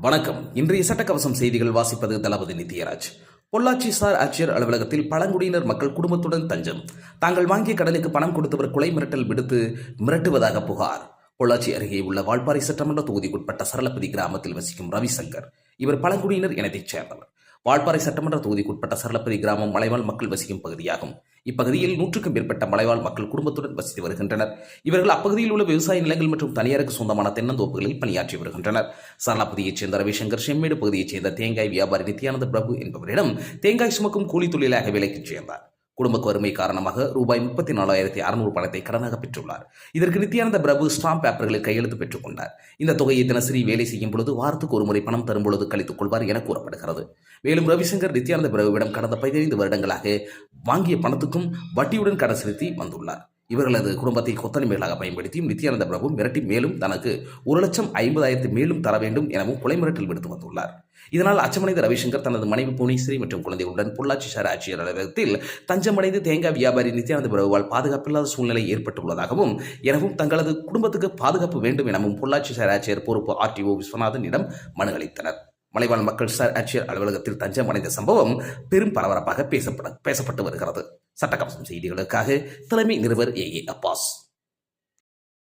வணக்கம். இன்றைய சட்டக்கவசம் செய்திகள் வாசிப்பது தளபதி நித்யராஜ். பொள்ளாச்சி சார் ஆட்சியர் அலுவலகத்தில் பழங்குடியினர் மக்கள் குடும்பத்துடன் தஞ்சம். தாங்கள் வாங்கிய கடனுக்கு பணம் கொடுத்தவர் கொலை மிரட்டல் விடுத்து மிரட்டுவதாக புகார். பொள்ளாச்சி அருகே உள்ள வால்பாறை சட்டமன்ற தொகுதிக்குட்பட்ட சரளப்பதி கிராமத்தில் வசிக்கும் ரவிசங்கர். இவர் பழங்குடியினர் இனத்தைச் சேர்ந்தவர். வால்பாறை சட்டமன்ற தொகுதிக்குட்பட்ட சரளப்பதி கிராமம் மலைவாழ் மக்கள் வசிக்கும் பகுதியாகும். இப்பகுதியில் நூற்றுக்கும் மேற்பட்ட மலைவாழ் மக்கள் குடும்பத்துடன் வசித்து வருகின்றனர். இவர்கள் அப்பகுதியில் உள்ள விவசாய நிலங்கள் மற்றும் தனியாருக்கு சொந்தமான தென்னந்தோப்புகளில் பணியாற்றி வருகின்றனர். சரளப்பதியைச் சேர்ந்த ரவிசங்கர் செம்மேடு பகுதியைச் சேர்ந்த தேங்காய் வியாபாரி நித்யானந்த பிரபு என்பவரிடம் தேங்காய் சுமக்கும் கூலி தொழிலாக வேலைக்குச் சேர்ந்தார். குடும்ப வறுமை காரணமாக ரூபாய் முப்பத்தி நாலாயிரத்தி அறுநூறு பணத்தை கடனாக பெற்றுள்ளார். இதற்கு நித்யானந்த பிரபு ஸ்டாம்ப் பேப்பர்களில் கையெழுத்து பெற்றுக் கொண்டார். இந்த தொகையை தினசரி வேலை செய்யும் பொழுது வாரத்துக்கு ஒரு முறை பணம் தரும் பொழுது கழித்துக் கொள்வார் என கூறப்படுகிறது. மேலும் ரவிசங்கர் நித்யானந்த பிரபுவிடம் கடந்த பதினைந்து வருடங்களாக வாங்கிய பணத்துக்கும் வட்டியுடன் கடன் செலுத்தி வந்துள்ளார். இவர்களது குடும்பத்தை கொத்தடிமைகளாக பயன்படுத்தியும் நித்யானந்த பிரபு மிரட்டி மேலும் தனக்கு ஒரு லட்சம் ஐம்பதாயிரத்து மேலும் தர வேண்டும் எனவும் கொலை மிரட்டல் விடுத்து வந்துள்ளார். இதனால் அச்சமடைந்த ரவிசங்கர் தனது மனைவி புவனேஸ்வரி மற்றும் குழந்தைகளுடன் பொள்ளாச்சி சார் ஆட்சியர் அலுவலகத்தில் தஞ்சமடைந்து தேங்காய் வியாபாரி நித்யானந்த பிரபுவால் பாதுகாப்பில்லாத சூழ்நிலை ஏற்பட்டுள்ளதாகவும் எனவும் தங்களது குடும்பத்துக்கு பாதுகாப்பு வேண்டும் எனவும் பொள்ளாச்சி சார் ஆட்சியர் பொறுப்பு ஆர்டிஓ விஸ்வநாதனிடம் மனு அளித்தனர் மலைவாழ் மக்கள் சார் ஆட்சியர் அலுவலகத்தில் தஞ்சம் அடைந்த சம்பவம் பெரும் பரபரப்பாக பேசப்பட பேசப்பட்டு வருகிறது. சட்டக்கவசம் செய்திகளுக்காக தலைமை நிருபர் ஏ. ஏ. அப்பாஸ்.